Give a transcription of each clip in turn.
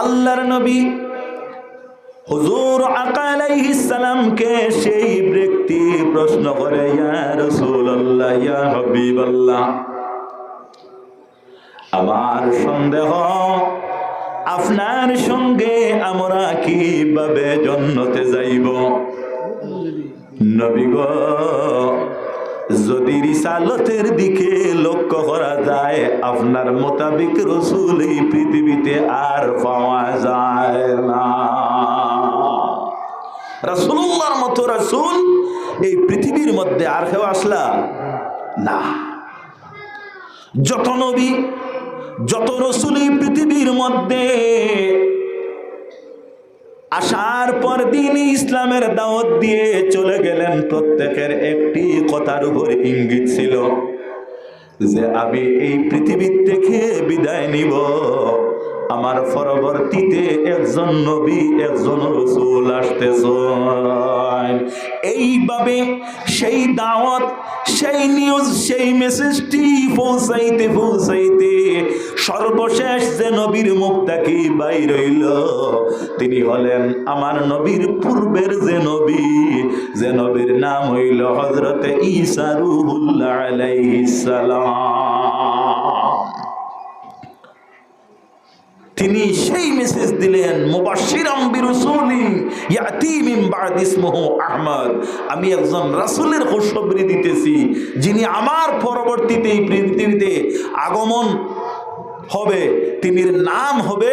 আল্লাহর নবী। হুজুর আকালাইহিসসালামকে সেই ব্যক্তি প্রশ্ন করে, ইয়া রাসূলুল্লাহ, ইয়া হাবিবাল্লাহ, আমার সন্দেহ, আপনার সঙ্গে আমরা কীভাবে জন্নতে যাইব? নবী গো যদি রিসালতের দিকে লক্ষ্য করা যায়, আপনার মোতাবিক রসুল এই পৃথিবীতে আর পাওয়া যায় না। রাসূলুল্লাহর মতো রাসূল এই পৃথিবীর মধ্যে আর কেউ আসলা না। যত নবী, যত রসুল এই পৃথিবীর মধ্যে আসার পর দিন ইসলামের দাওয়াত দিয়ে চলে গেলেন। প্রত্যেকের একটি কথার উপর ইঙ্গিত ছিল যে, আমি এই পৃথিবীর থেকে বিদায় নিব। আমার পরবর্তীতে একজন নবী, একজন রসুল আসতেছ এইভাবে সেই দাওয়াত, সেই নিউজ, সেই মেসেজটি পৌঁছাইতে পৌঁছাইতে সর্বশেষ যে নবীর মুখ তাকে বাইর হইল। তিনি হলেন আমার নবীর পূর্বের যে নবী। যে নবীর নাম হইল হজরতে তিনি সেই মেসেজ দিলেন আহমদ। আমি একজন রাসূলের খুশখবরি দিতেছি, যিনি আমার পরবর্তীতে এই পৃথিবীতে আগমন হবে তিনি নাম হবে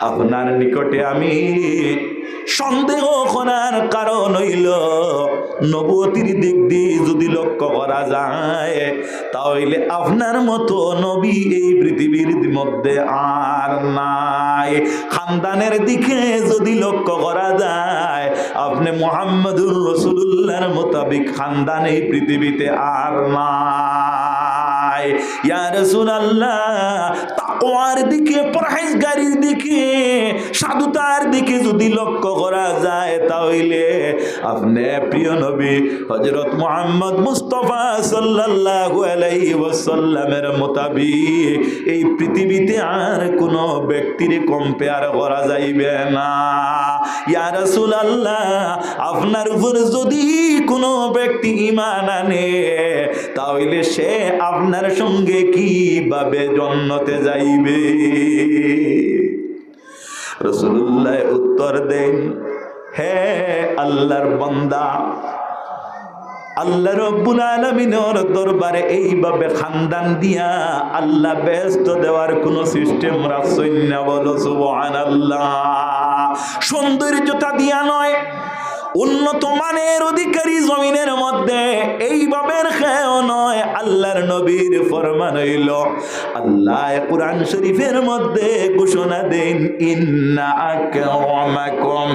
আপনার নিকটে আমি সন্দেহ করার কারণ হইল, নবতির দিক দিয়ে যদি লক্ষ্য করা যায়, তাহলে আপনার মতো নবী এই পৃথিবীর মধ্যে আর নাই। খানদানের দিকে যদি লক্ষ্য করা যায়, আপনি মোহাম্মদুর রসুল্লাহর মোতাবিক খানদান এই পৃথিবীতে আর নাই। তাকওয়ার দিকে, পরহেজগারির দিকে, সাধুতার দিকে যদি লক্ষ্য করা যায় তাহলে আপনি প্রিয় নবী মোতাবিক এই পৃথিবীতে আর কোনো ব্যক্তির কম্পেয়ার করা যাইবে না। ইয়া রাসূলুল্লাহ, আপনার উপর যদি কোনো ব্যক্তি ইমান আনে, তাহলে সে আপনার সঙ্গে কি কীভাবে জন্নতে যাইবে? রসুল্লাহ উত্তর দেন, হে আল্লাহর বন্দা, আল্লাহ রব্বুল আলমিনের দরবারে এইভাবে খানদান দিয়া আল্লাহ ব্যস্ত দেওয়ার কোনো সিস্টেম রাখছেন না বলো সুবহানাল্লাহ। সৌন্দর্যতা দিয়া নয় উন্নত মানের অধিকারী জমিনের মধ্যে এইভাবে খেয়েও নয়, আল্লাহর নবীর ফরমান হইল। আল্লাহ কোরআন শরীফের মধ্যে ঘোষণা দেন, ইন্না আকরামাকুম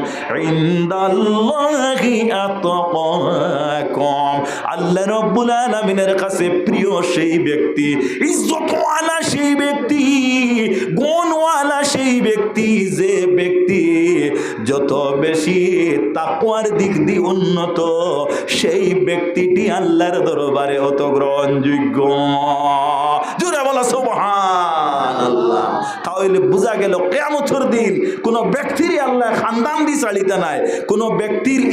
ইনদাল্লাহি আতকাকুম। আল্লাহ রব্বুল আলামিনের কাছে প্রিয় সেই ব্যক্তি, ইজ্জতওয়ালা সেই ব্যক্তি, গুণওয়ালা সেই ব্যক্তি, যে ব্যক্তি যত বেশি তাকওয়ার দিক দিয়ে উন্নত, সেই ব্যক্তিটি আল্লাহর দরবারে অত গ্রহণযোগ্য বলা দিন আল্লাহ নাই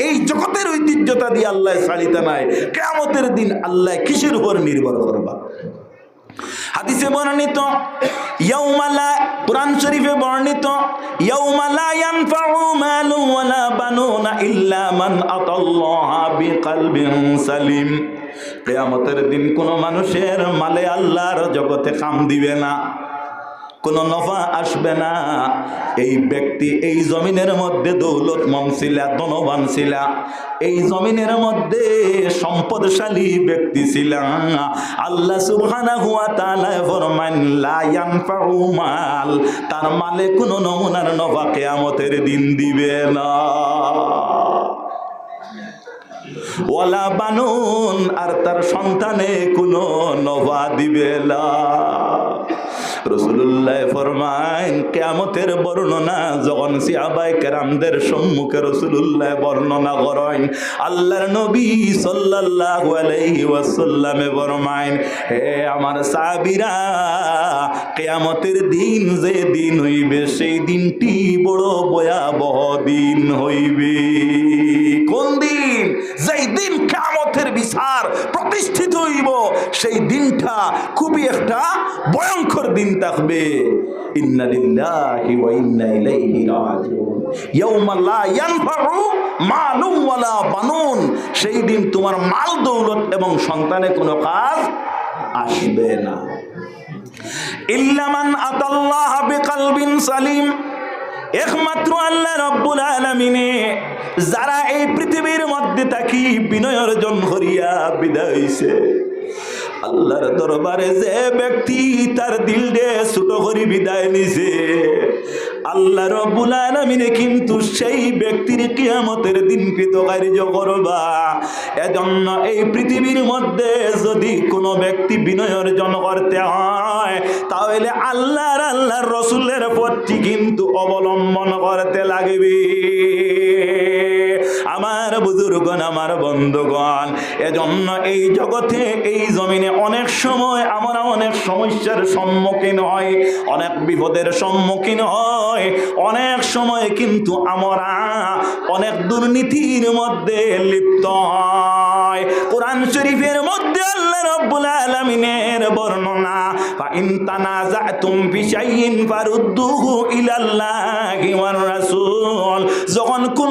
এই জগতের ঐতিহ্যতা আল্লাহ নাই। কেয়ামতের দিন আল্লাহ কিসের উপর নির্ভর করবা? হাদিসে বর্ণিত কোরআন শরীফে বর্ণিত ইয়াউমালা ইয়ানফাউ মালু ওয়ালা বানুনা ইল্লা মান আতাল্লাহা বিকলবিন সালিম। কিয়ামতের দিন কোন মানুষের মালে আল্লাহর জগতে কাম দিবে না। কোনো নফা আসবে না। এই ব্যক্তি এই জমিনের মধ্যে দৌলতমন ছিলা ধনবান ছিলা। এই জমিনের মধ্যে সম্পদশালী ব্যক্তি ছিলাম আল্লাহ সুবহানাহু ওয়া তাআলা ফরমান লা ইয়ানফাউ মাল। তার মালে কোনো নমুনার নফা কিয়ামতের দিন দিবে না। ওয়ালা বানুন, আর তার সন্তানে কোনো নভা দিবে না। রসুল্লাহ ফরমাইন, কেয়ামতের বর্ণনা যখন সিয়াবাই কেরামদের সম্মুখে রসুল্লাহ বর্ণনা করেন, আল্লাহর নবী সাল্লাল্লাহু আলাইহি ওয়াসাল্লামে ফরমাইন, হে আমার সাহাবীরা, কেয়ামতের দিন যে দিন হইবে, সেই দিনটি বড় ভয়াবহ দিন হইবে। কোন দিন? যেই দিন বিচার প্রতিষ্ঠিত হইব। সেই দিনটা খুবই একটা ভয়ঙ্কর দিন থাকবে। মালুম বানুন। সেই দিন তোমার মাল দৌলত এবং সন্তানে কোনো কাজ আসবে না। ইল্লামান আতাল্লাহ সালিম। একমাত্র আল্লাহ রব্বুল আলমিনে যারা এই পৃথিবীর মধ্যে থাকি বিনয় অর্জন করিয়া বিদায় হইছে। আল্লাহর দরবারে যে ব্যক্তি তার দিল দে ছোট করি বিদায় নিছে। আল্লাহ রব্বুল আলমিনে কিন্তু সেই ব্যক্তির কিয়ামতের দিন কৃতকার্য করবা। এজন্য এই পৃথিবীর মধ্যে যদি কোনো ব্যক্তি বিনয় অর্জন করতে হয়, তাহলে আল্লাহর আল্লাহর রসুলের পথটি কিন্তু অবলম্বন করতে লাগবে। আমার বুজুর্গণ, আমার বন্ধুগণ, এজন্য এই জগতে, এই জমিনে অনেক সময় আমরা অনেক সমস্যার সম্মুখীন হয় অনেক বিপদের সম্মুখীন হয় অনেক সময় কিন্তু আমরা অনেক দুর্নীতির মধ্যে লিপ্ত হয় কোরআন শরীফের মধ্যে আল্লাহ রব্বুল আলামিনের বর্ণনা, ফাইন তানাজাতুম বিশাইইন ফারুদ্দুহু ইলাল্লাহি ওয়ার রাসূল। যখন কোন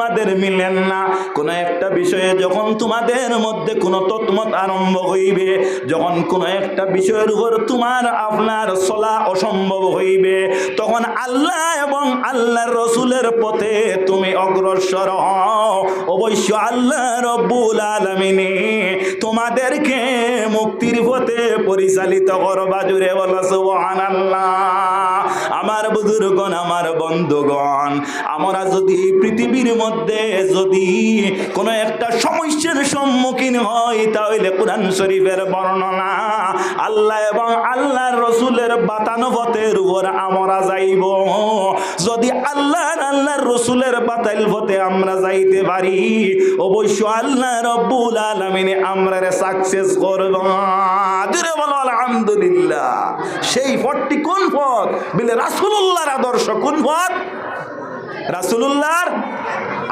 তোমাদের মিলেন না। কোন একটা বিষয়ে যখন তোমাদের মধ্যে কোন তৎমত আরম্ভ হইবে, যখন কোন একটা বিষয়ের উপর তোমার আপনার চলা অসম্ভব হইবে, তখন আল্লাহ এবং আল্লাহর রসুলের পথে তুমি অগ্রসর হও। অবশ্য আল্লাহ রব্বুল আলমিনে তোমাদেরকে মুক্তির পথে পরিচালিত করবা জুড়ে বলো আমার বুজুর্গণ, আমার বন্ধুগণ, আমরা যদি পৃথিবীর মধ্যে যদি কোনো একটা সমস্যার সম্মুখীন হই তাহলে কোরআন শরীফের বর্ণনা আল্লাহ এবং আল্লাহর রসুলের বাতানো উপর আমরা যাইব। যদি আল্লাহ আল্লাহর রসুলের বাতাইল পথে আমরা যাইতে পারি, অবশ্য আল্লাহ রব্বুল আলমিনে আমরা সাকসেস করব। বলো, আলহামদুলিল্লাহ। সেই পথটি কোন পথ? বলে রাসুল্লাহর আদর্শ কোন পথ? রাসুলুল্লাহর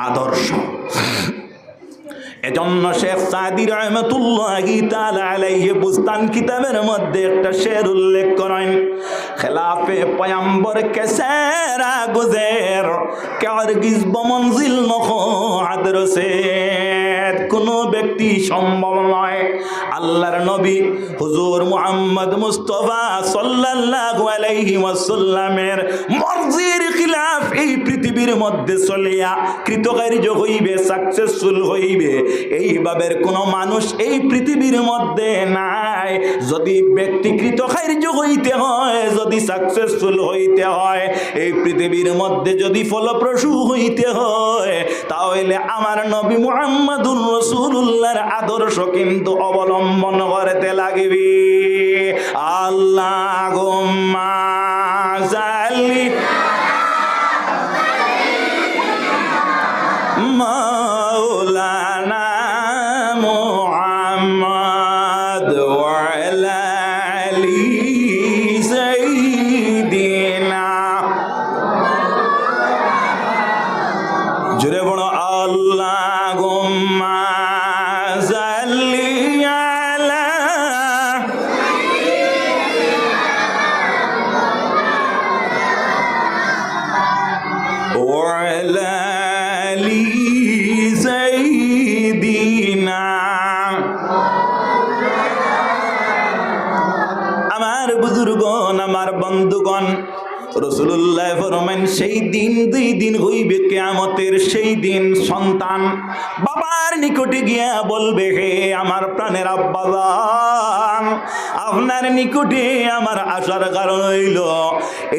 আদর্শ। এজন্য শেখ সাদি বুস্তান কিতাবের মধ্যে একটা শের উল্লেখ করেন, খেলাফে পয়ম্বর কে সেরা গুজের কোনো ব্যক্তি সম্ভব নয়। আল্লাহর নবী হুজুর মুহাম্মদ মুস্তফা সাল্লাল্লাহু আলাইহি ওয়াসাল্লামের মর্জির এই পৃথিবীর মধ্যে চলিয়া কৃতকার্য হইবে সাকসেসফুল হইবে এইভাবে কোনো মানুষ এই পৃথিবীর মধ্যে নাই। যদি ব্যক্তি কৃতকার্য হইতে হয়, যদি সাকসেসফুল হইতে হয়, এই পৃথিবীর মধ্যে যদি ফলপ্রসূ হইতে হয়, তাহলে আমার নবী মুহাম্মাদুর রসুল্লাহর আদর্শ কিন্তু অবলম্বন করতে লাগবে। আল্লাহ গোম্মা وعلى آل سيدنا আমার বুজুর্গণ, আমার বন্ধুগণ রসুল্লাহ ফরমান সেই দিন দুই দিন হইবে কেয়ামতের সেই দিন সন্তান। বাবার নিকটে গিয়া বলবে, হে আমার প্রাণের আব্বাজান আপনার নিকটে আমার আসার কারণ হইল,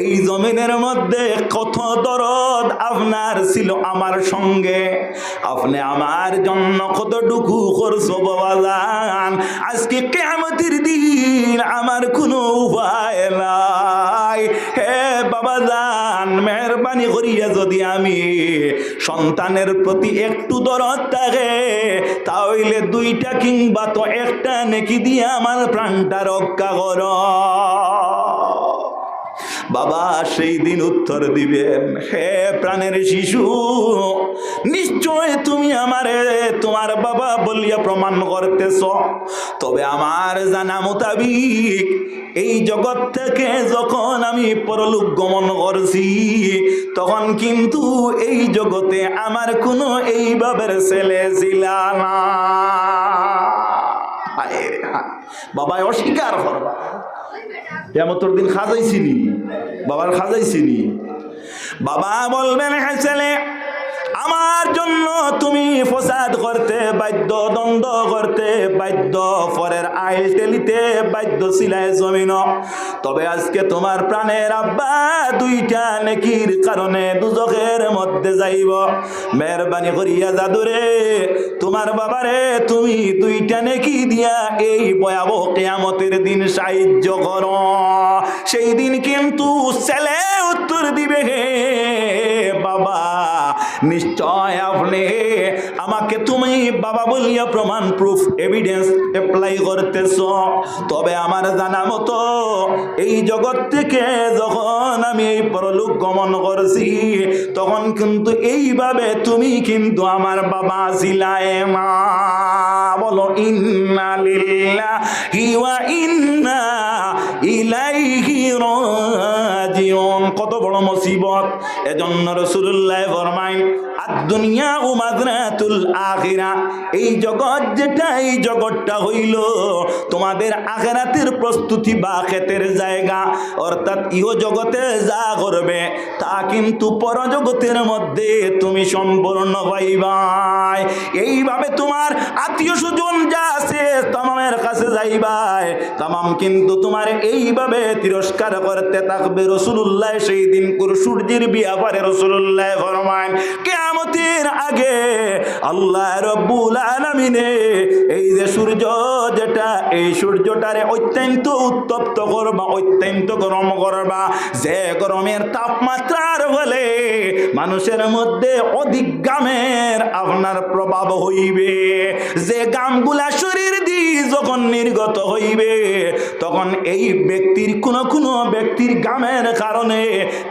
এই জমিনের মধ্যে কত দরদ আপনার ছিল আমার সঙ্গে। আপনি আমার জন্য কতটুকু করছ বাবাজান আজকে কেমতের দিন আমার কোনো উপায় জান মেহরবানি করিয়া যদি আমি সন্তানের প্রতি একটু দরদ থাকে, তাহলে দুইটা কিংবা তো একটা নেকি দিয়ে আমার প্রাণটা রক্ষা কর। বাবা সেই দিন উত্তর দিবেন, হে প্রাণের শিশু, নিশ্চয় তুমি আমারে, তোমার বাবা বলিয়া প্রমাণ করতেছ তবে আমার জানা মোতাবিক এই জগৎ থেকে যখন আমি পরলোক গমন করছি, তখন কিন্তু এই জগতে আমার কোনো এইভাবে ছেলে ছিল না। বাবাই অস্বীকার করবা কেমতর দিন খাজাইছিনি বাবার খাজাইছিনি বাবা বলবেন হ্যাঁ ছেলে আমার জন্য তুমি ফসাদ করতে, বাধ্য দ্বন্দ্ব করতে, বাধ্য পরের আইল টেলিতে, বাধ্য ছিলাই জমিন। তবে আজকে তোমার প্রাণের আব্বা দুইটা নেকির কারণে দুজকের মধ্যে যাইব। মেহরবানি করিয়া জাদুরে, তোমার বাবারে তুমি দুইটা নেকি দিয়া এই ভয়াবহ কেয়ামতের দিন সাহায্য করো। সেই দিন কিন্তু ছেলে উত্তর দিবে হে বাবা। নিশ্চয় আপনি আমাকে তুমি বাবা বলিয়া প্রমাণ প্রুফ এভিডেন্স অ্যাপ্লাই করতেছ। তবে আমার জানা মতো এই জগৎ থেকে যখন আমি এই পরলোক গমন করছি, তখন কিন্তু এইভাবে তুমি কিন্তু আমার বাবা ছিলায় মা। বলো, ইন্না লিল্লাহি ওয়া ইন্না ইলাইহি রাজিউন। কত বড় মুসিবত? এজন্য রসুল্লাহ ফরমাইন দুনিয়া ও মাদরাতুল আখিরা। এই জগৎ যেটা, এই জগৎটা হইল তোমাদের আখেরাতের প্রস্তুতি বা ক্ষেতের জায়গা। অর্থাৎ ইহ জগতে যা করবে তা কিন্তু পরজগতের মধ্যে তুমি সম্পূর্ণ পাইবাই। এইভাবে তোমার আত্মীয় স্বজন যা আছে, তামামের কাছে যাইবাই। তামাম কিন্তু তোমার এইভাবে তিরস্কার করতে থাকবে। রসুল্লাহ সেই দিন করে সূর্যের বিয়াপারে রসুল্লাহ ফরমান কেয়ামতের আগে আল্লাহ রব্বুল আলমিনে এই যে সূর্য যেটা, এই সূর্যটারে অত্যন্ত উত্তপ্ত করবা, অত্যন্ত গরম করবা। যে গরমের তাপমাত্রার বলে মানুষের মধ্যে অধিক গামের আপনার প্রভাব হইবে। যে গামগুলা শরীর দিয়ে যখন নির্গত হইবে, তখন এই ব্যক্তির কোন কোন ব্যক্তির গামের কারণে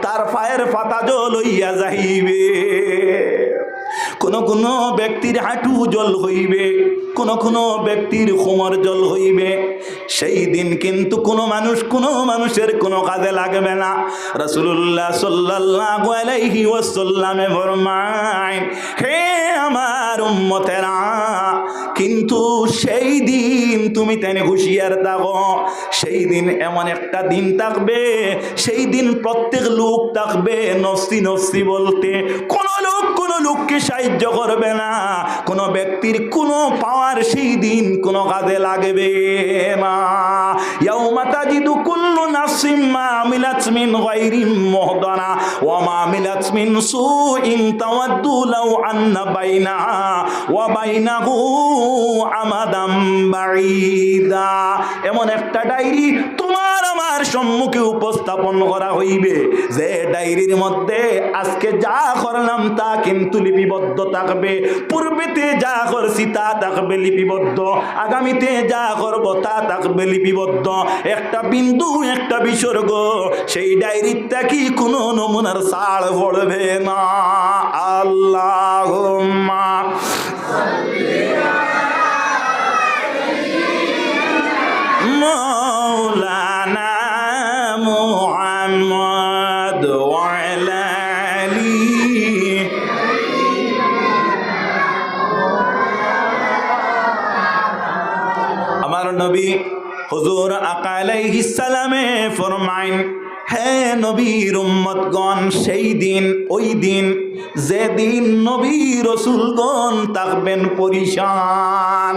তার পায়ের পাতা জল হইয়া যাইবে। কোন কোন ব্যক্তির হাঁটু জল হইবে, কোন কোন ব্যক্তির কোমর জল হইবে। সেই দিন কিন্তু কোনো মানুষ কোনো মানুষের কোনো কাজে লাগবে না। রসুল্লাহ সাল্লাল্লাহু আলাইহি হে আমার উম্মতেরা, কিন্তু সেই দিন তুমি তেনে হুঁশিয়ার থাকো। সেই দিন এমন একটা দিন থাকবে, সেই দিন প্রত্যেক লোক থাকবে নফসি নফসি বলতে, কোন লোক লোককে সাহায্য করবে না। কোন ব্যক্তির কোনো পাওয়ার সেই দিন কোনো কাজে লাগবে মিন মিন এমন একটা ডায়েরি তোমার আমার সম্মুখে উপস্থাপন করা হইবে। যে ডায়েরির মধ্যে আজকে যা করলাম তা কিন্তু কিন্তু লিপিবদ্ধ থাকবে। পূর্বেতে যা করছি তা থাকবে লিপিবদ্ধ। আগামীতে যা করব তা থাকবে লিপিবদ্ধ। একটা বিন্দু, একটা বিসর্গ, সেই ডায়েরিটা কি কোনো নমুনার সাড় পড়বে না। আল্লাহ মা নবী হুজুর আকালামে ফরমাইন হে নবীর উম্মতগণ সেই দিন ওই দিন যেদিন নবী রসুলগণ থাকবেন পরিশান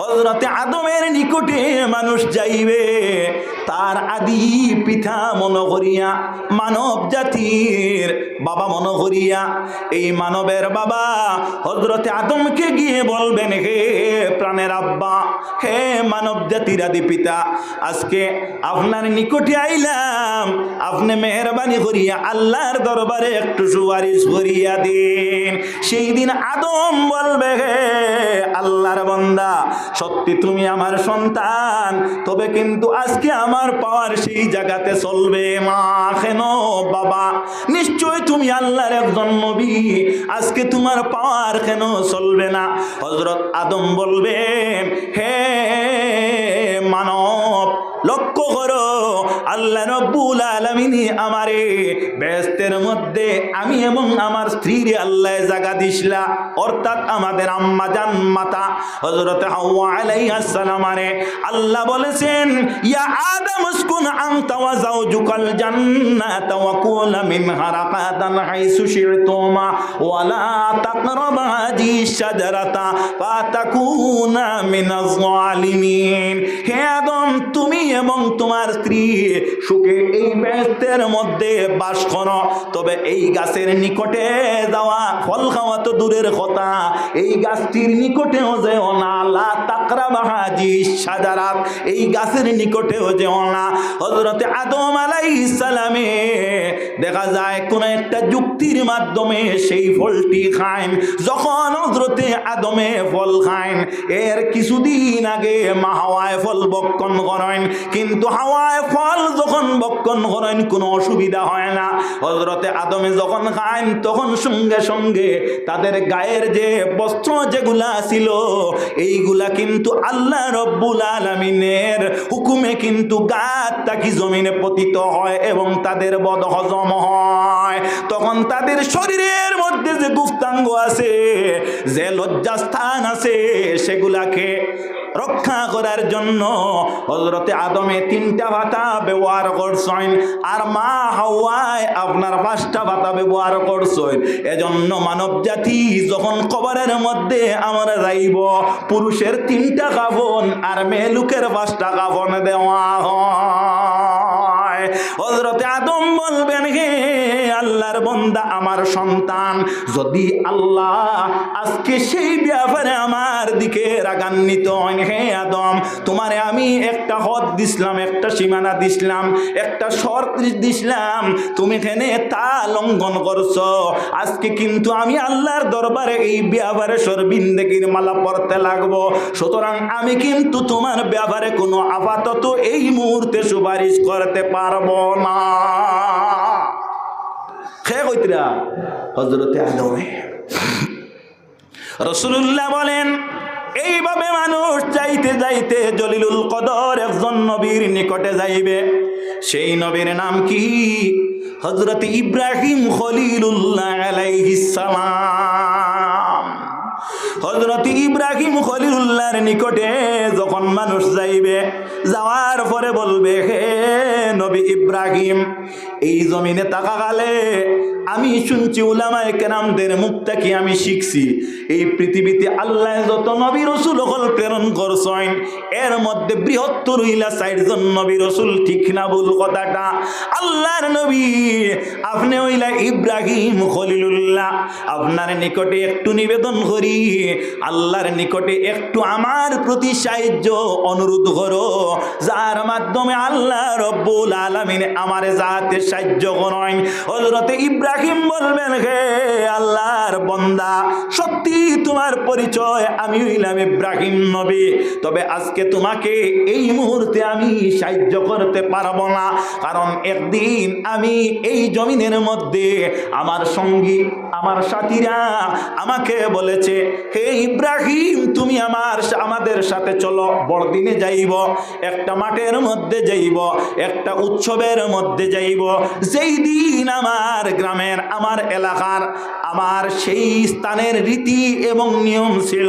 হজরতে আদমের নিকটে মানুষ যাইবে, তার আদি পিতা মনে করিয়া, মানব জাতির বাবা মনে করিয়া, এই মানবের বাবা হজরতে আদমকে গিয়ে বলবেন, হে প্রাণের আব্বা, হে মানব জাতির আদি পিতা, আজকে আপনার নিকটে আইলাম, আপনি মেহরবানি করিয়া আল্লাহর দরবারে একটু সুপারিশ করিয়া দিন। সেই দিন আদম বলবে আল্লাহর বন্দা, সত্যি তুমি আমার সন্তান, তবে কিন্তু আজকে আমার পাওয়ার সেই জায়গাতে চলবে মা কেন বাবা। নিশ্চয় তুমি আল্লাহর একজন নবী, আজকে তোমার পাওয়ার কেন চলবে না। হজরত আদম বলবেন হে মানব লক্ষ্য করো, আল্লাহ রব্বুল আলমিনী আমারে ব্যস্তের মধ্যে আমি এবং আমার স্ত্রীর আল্লাহ জাগা দিসলা। অর্থাৎ আমাদের আম্মা জান মাতা হজরত হাওয়া আলাইহিস সালাম আরে আল্লাহ বলেছেন, ইয়া আদম উসকুন আনতা ওয়া যাওজুকাল জান্নাতা ওয়া কুলা মিনহা রাকাদান হাইসু শিরতুমা ওয়া লা তাকরাবা হাদিস শাজারাতা ফাতাকুনা মিনাজ জালিমিন। হে আদম, তুমি এবং তোমার স্ত্রী সুখে এই ব্যস্তের মধ্যে বাস করো। তবে এই গাছের নিকটে যাওয়া ফল খাওয়া তো দূরের কথা। এই গাছটির নিকটেও যে অনালা তাকরা বাহাজি সাজারাত। এই গাছের নিকটেও যে অনা হজরতে আদম আলাই সালামে দেখা যায়, কোন একটা যুক্তির মাধ্যমে সেই ফলটি খাইন। যখন হজরতে আদমে ফল খাইন, এর কিছুদিন আগে মা হাওয়ায় ফল বক্ষণ করেন। কিন্তু হাওয়ায় ফল যখন বক্ষণ করেন, কোনো অসুবিধা হয় না। হজরতে আদমে যখন খান তখন সঙ্গে সঙ্গে তাদের গায়ের যে বস্ত্র যেগুলা ছিল, এইগুলা কিন্তু আল্লাহ রব্বুল আলমিনের হুকুমে কিন্তু গাত তাকি জমিনে পতিত হয় এবং তাদের বদ হজম হয়। তখন তাদের শরীরের মধ্যে যে গুপ্তাঙ্গ আছে, যে লজ্জাস্থান আছে, সেগুলাকে রক্ষা করার জন্য হজরতে আদমে তিনটা ভাতা ব্যবহার করছেন আর মা হাওয়ায় আপনার পাঁচটা ভাতা ব্যবহার করছেন। এজন্য মানব জাতি যখন কবরের মধ্যে আমরা যাইব, পুরুষের তিনটা কাফন আর মেয়ে লোকের পাঁচটা কাফন দেওয়া হয়। হজরতে আদম বলবেন, হে আল্লাহর বন্দা আমার সন্তান। যদি আল্লাহ আজকে সেই ব্যাপারে আমার দিকে রাগান্বিত হে আদম, তোমারে আমি একটা হদ দিছিলাম, একটা সীমানা দিছিলাম, একটা শর্ত দিছিলাম, তুমি এখানে তা লঙ্ঘন করছ। আজকে কিন্তু আমি আল্লাহর দরবারে এই ব্যাপারে সরবিন্দেগির মালা পড়তে লাগবো। সুতরাং আমি কিন্তু তোমার ব্যাপারে কোনো আপাতত এই মুহূর্তে সুপারিশ করতে পারব না। খে কইতরা হজরতে আদমে। রসুল্লাহ বলেন, এইভাবে মানুষ যাইতে যাইতে জলিলুল কদর একজন নবীর নিকটে যাইবে। সেই নবীর নাম কি? হজরত ইব্রাহিম খলিলুল্লাহ আলাইহিস সালাম। হজরত ইব্রাহিম খলিলুল্লাহর নিকটে যখন মানুষ যাইবে যাওয়ার পরে বলবে, হে নবী ইব্রাহিম, এই জমিনে তাকা গালে আমি শুনছি উলামায় কেরামদের মুখ থেকে আমি শিখছি, এই পৃথিবীতে আল্লাহ যত নবী রসুল হল প্রেরণ করছেন, এর মধ্যে বৃহত্তর হইলা ষাটজন নবী রসুল, ঠিক না ভুল কথাটা? আল্লাহর নবী, আপনি হইলা ইব্রাহিম খলিলুল্লাহ, আপনার নিকটে একটু নিবেদন করি, আল্লাহর নিকটে একটু আমার প্রতি সাহায্য, অনুরোধ করো। যার মাধ্যমে আল্লাহ রব্বুল আলমিন আমার যাতে সাহায্য করেন। হজরতে ইব্রাহিম বলবেন, হে আল্লাহর বন্দা, সত্যি তোমার পরিচয় আমি হইলাম ইব্রাহিম নবী। তবে আজকে তোমাকে এই মুহূর্তে আমি সাহায্য করতে পারব না। কারণ একদিন আমি এই জমিনের মধ্যে আমার সঙ্গী আমার সাথীরা আমাকে বলেছে, হে ইব্রাহিম, তুমি আমার আমাদের সাথে চলো, বড়দিনে যাইব, একটা মাঠের মধ্যে যাইব, একটা উৎসবের মধ্যে যাইব। যেই দিন আমার গ্রামের, আমার এলাকার, আমার সেই স্থানের রীতি এবং নিয়ম ছিল,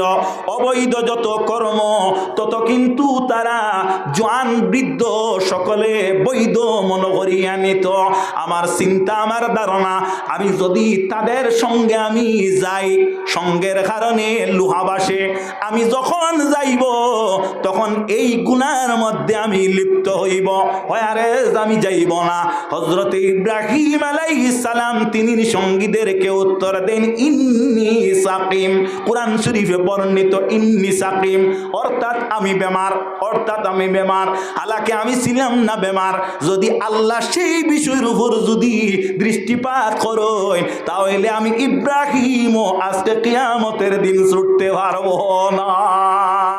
অবৈধ যত কর্ম, তত কিন্তু তারা জোয়ান বৃদ্ধ সকলে বৈধ মনে করিয়া নিত। আমার চিন্তা, আমার ধারণা, আমি যদি তাদের সঙ্গে আমি যাই, সঙ্গের কারণে লোহাবাসে আমি যখন যাইব, তখন এই গুনার মধ্যে আমি লিপ্ত হইব। হয়ারে আমি যাইব না। হজরত ইব্রাহিম আলাইহিস সালাম, তিনি সঙ্গীদেরকে উত্তর দেন? ইন্নি সাকিম। কোরআন শরীফে বর্ণিত, ইন্নি সাকিম। অর্থাৎ আমি বেমার, অর্থাৎ আমি বেমার। হালাকে আমি ছিলাম না বেমার। যদি আল্লাহ সেই বিষয়ের উপর যদি দৃষ্টিপাত করোয় তাহলে আমি ইব্রাহিমও আজকে কিয়ামতের দিন ছুটতে পারব না।